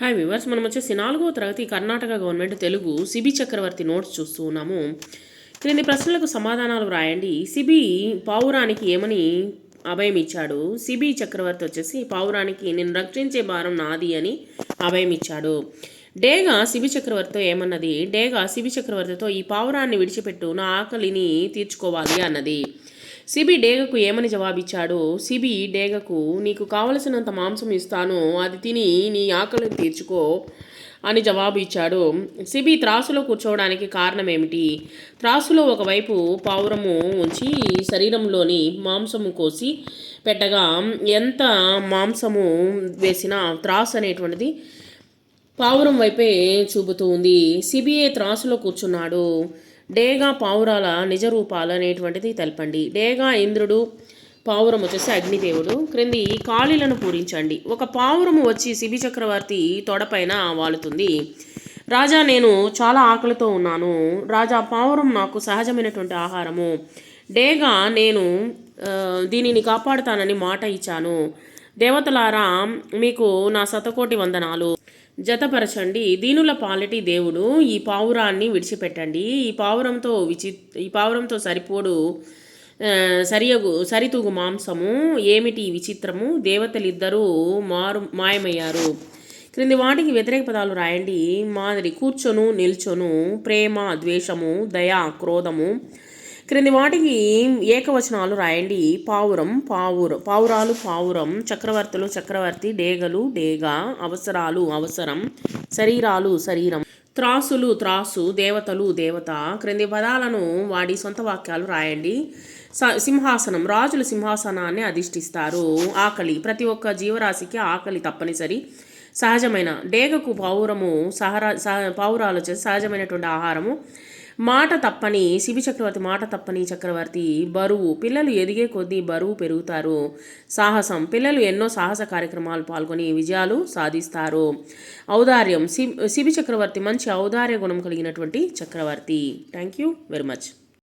Hi viewers మనం వచ్చేసి నాలుగో తరగతి కర్ణాటక గవర్నమెంట్ తెలుగు సిబి చక్రవర్తి నోట్స్ చూస్తూ ఉన్నాము. క్రింది ప్రశ్నలకు సమాధానాలు రాయండి సిబి పావురానికి ఏమని అభయం ఇచ్చాడు? సిబి చక్రవర్తి వచ్చేసి పావురానికి నేను రక్షించే భారం నాది అని అభయం ఇచ్చాడు. డేగా శిబి చక్రవర్తితో ఏమన్నది? డేగా శిబి చక్రవర్తితో ఈ పావురాన్ని విడిచిపెట్టు నా ఆకలిని తీర్చుకోవాలి అన్నది. సిబి డేగకు ఏమని జవాబిచ్చాడు? సిబి డేగకు నీకు కావలసినంత మాంసం ఇస్తాను అది తిని నీ ఆకలి తీర్చుకో అని జవాబు ఇచ్చాడు సిబి త్రాసులో కూర్చోవడానికి కారణం ఏమిటి త్రాసులో ఒకవైపు పావురము ఉంచి శరీరంలోని మాంసము కోసి పెట్టగా ఎంత మాంసము వేసినా త్రాసు అనేటువంటిది పావురం వైపే చూపుతూ ఉంది. సిబిఏ త్రాసులో కూర్చున్నాడు. డేగా పావురాల నిజరూపాలు అనేటువంటిది తెలపండి. డేగా ఇంద్రుడు పావురం వచ్చేసి అగ్నిదేవుడు. క్రింది కాళీలను పూరించండి. ఒక పావురము వచ్చి శిబి చక్రవర్తి తొడపైన వాలుతుంది. రాజా నేను చాలా ఆకలితో ఉన్నాను. రాజా పావురం నాకు సహజమైనటువంటి ఆహారము. డేగా నేను దీనిని కాపాడుతానని మాట ఇచ్చాను. దేవతలారా మీకు నా శతకోటి వందనాలు. జతపరచండి. దీనుల పాలటి దేవుడు ఈ పావురాన్ని విడిచిపెట్టండి. ఈ పావురంతో విచి ఈ పావురంతో సరిపోడు సరియగు సరితూగు మాంసము ఏమిటి విచిత్రము? దేవతలిద్దరూ మారు మాయమయ్యారు. క్రింది వాటికి వ్యతిరేక పదాలు రాయండి. మాదిరి కూర్చొను నిల్చొను ప్రేమ ద్వేషము దయ క్రోధము క్రింది వాటికి ఏకవచనాలు రాయండి? పావురం పావురం పావురాలు పావురం చక్రవర్తులు చక్రవర్తి డేగలు డేగా అవసరాలు అవసరం శరీరాలు శరీరం త్రాసులు త్రాసు దేవతలు దేవత. క్రింది పదాలను వాడి సొంత వాక్యాలు రాయండి. స- సింహాసనం రాజులు సింహాసనాన్ని అధిష్ఠిస్తారు. ఆకలి ప్రతి ఒక్క జీవరాశికి ఆకలి తప్పనిసరి. సహజమైన డేగకు పావురము సహరా సహ పావురాలు వచ్చేసి సహజమైనటువంటి ఆహారము. మాట తప్పని శిబి చక్రవర్తి మాట తప్పని చక్రవర్తి బరువు పిల్లలు ఎదిగే కొద్దీ బరువు పెరుగుతారు. సాహసం పిల్లలు ఎన్నో సాహస కార్యక్రమాలు పాల్గొని విజయాలు సాధిస్తారు. ఔదార్యం శి శిబి చక్రవర్తి మంచి ఔదార్య గుణం కలిగినటువంటి చక్రవర్తి. Thank you very much